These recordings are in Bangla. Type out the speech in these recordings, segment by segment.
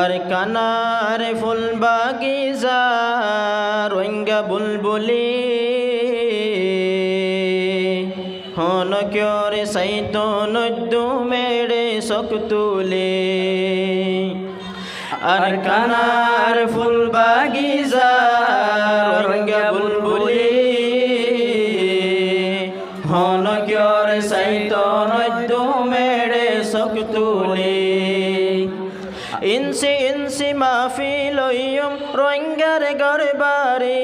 আর কানার ফুল বাগিজা রোঙ্গা বুলবুলি। হন ক্যরে সাইত নদ্দু মেড়ে সকতুলে আর কানার ফুল বাগিজা রোঙ্গা বুলবুলি। রোঙ্গার গরবারে।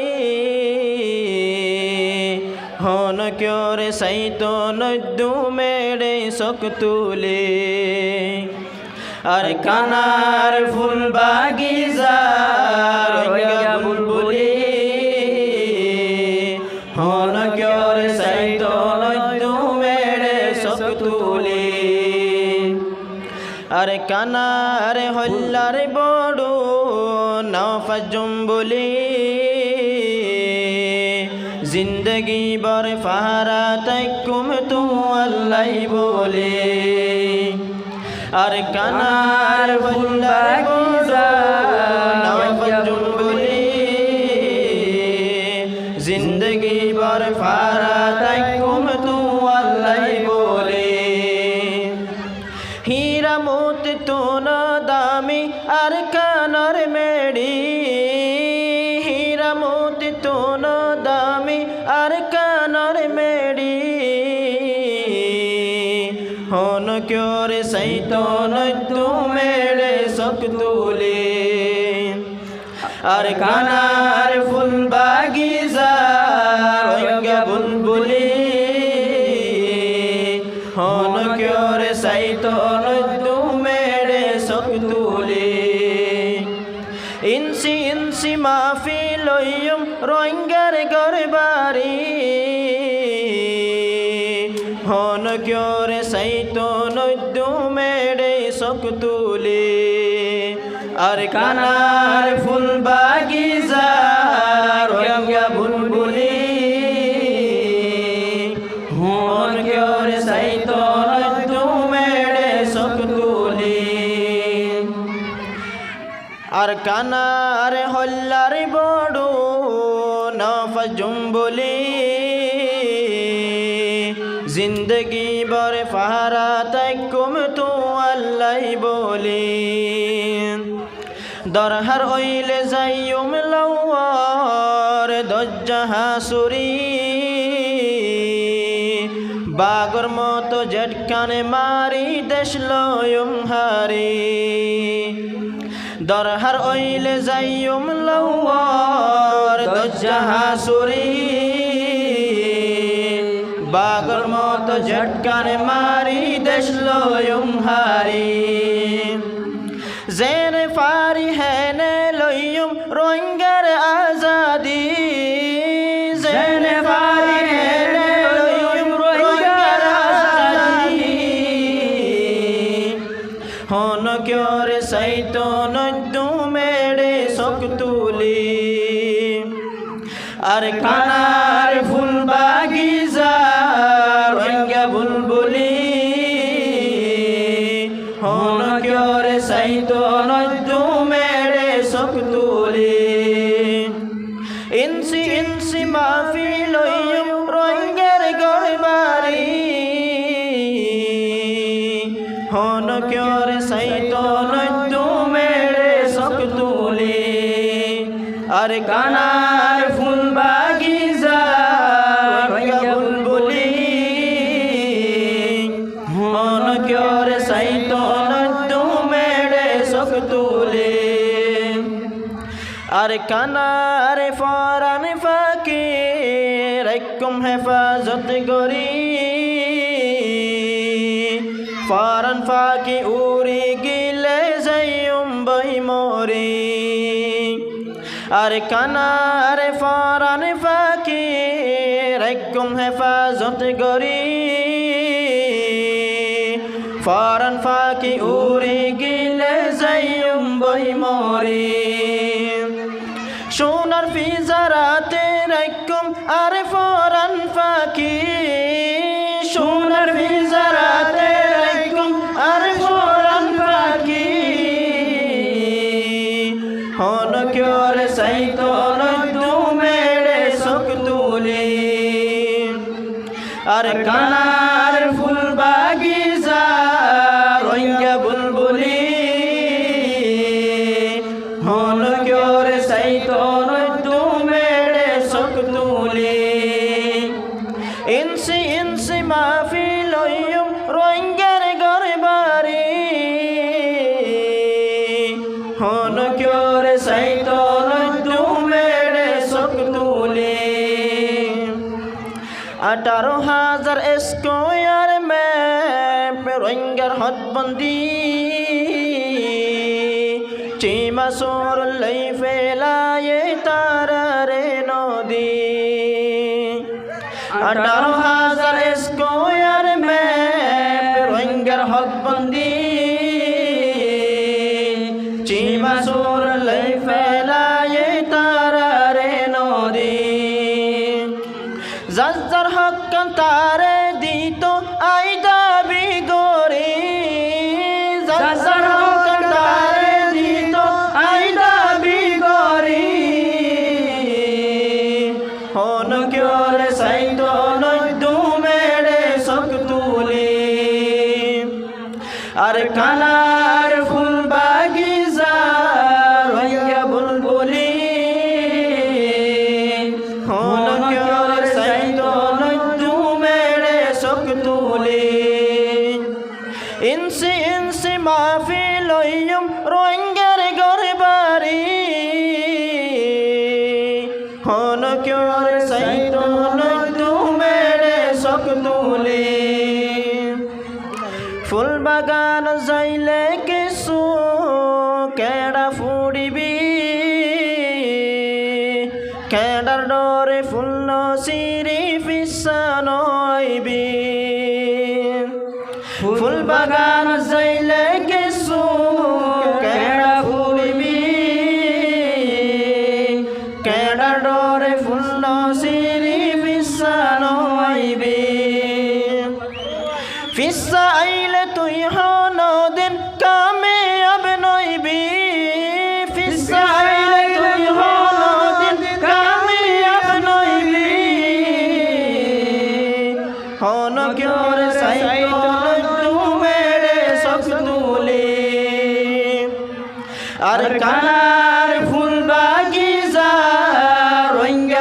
হন ক্যরে সাইত নদ্দু মেড়ে সকতুলে আর কানার ফুল বাগিজা বুলবুলি। হন ক্যরে সাইত হল্লার বড় নফজুম বলি, জিন্দগি বর ফাহারা তাইকুম তু আল্লাহ বলে। আর কানার জিন্দগি বর ফাহারা তাইকুম তু তু মেড়ে সক তুলে আর কানার ফুল বাগিজা রঙ্গা বুলবুলি হন ক্যোরে সাইতন তু মেড়ে সকতুলে ইনসি ইনসি মাফি লইয়ম রঙ্গার গরবারি হন ক্যোরে সাইতন মেড়ে সকতুলে আর কানার ফুল রঙ্গা বুলবুলি হন ক্যোরে সাইতন মেড়ে সকতুলি আর কানার হল্লার বড় নফজুম বলি তাইকুম তু আল্লাহ বলি। দরহার ওইলে যাইয়ুম লওয়ার দজ্জাহা সুরি বাগর মতো জটকানে মারি দেশ লয়ুম হারি। দরহার ওইলে যাইয়ুম লওয়ার দজ্জাহা সুরি বাগর মতো জটকানে মারি দেশ লয়ুম হারি জেন ফারি হেনে লইয়ুম রোঙ্গার আজাদি। আর কানার আর কানার ফুল রঙ্গা বুলবুলি। হন ক্যোরে সাইত মেড়ে সক তুলি। আর কানার ফরান ফাঁকি, রাইকুম হেফাজত গরি ফরান ফাঁকি উড়ি আর কানার ফরান ফাকির রাইকুম হেফাজত গরি ফরান ফাকি উড়ে গিলে যাইম বই মরি। সোনার ফিজারাতে রাইকুম আর ফরান আর কানার ফুল বাগিচা রোহিঙ্গার হদবন্দি। চিমা সোর লাই তার রে নদী। আঠারো হাজার স্কোয়ার ম্যাপ রোহিঙ্গার হকবন্দি Zara. কেডার ডরে ফুল নসিরি ফিসা নইবি ফুল বাগান যাইলে কিছু কেডা ফুড়িবি কেডার ডরে ফুল নসিরি ফিসা নইবি ফিসা আইলে তুই হন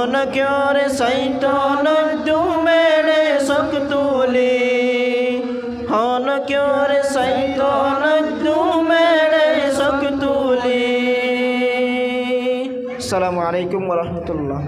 হন কিয়রে সাইত নদু মেরে সক তুলি। হন কিয়রে সাইত নদু মেরে সক তুলি। আসসালামু আলাইকুম রাহমাতুল্লাহ।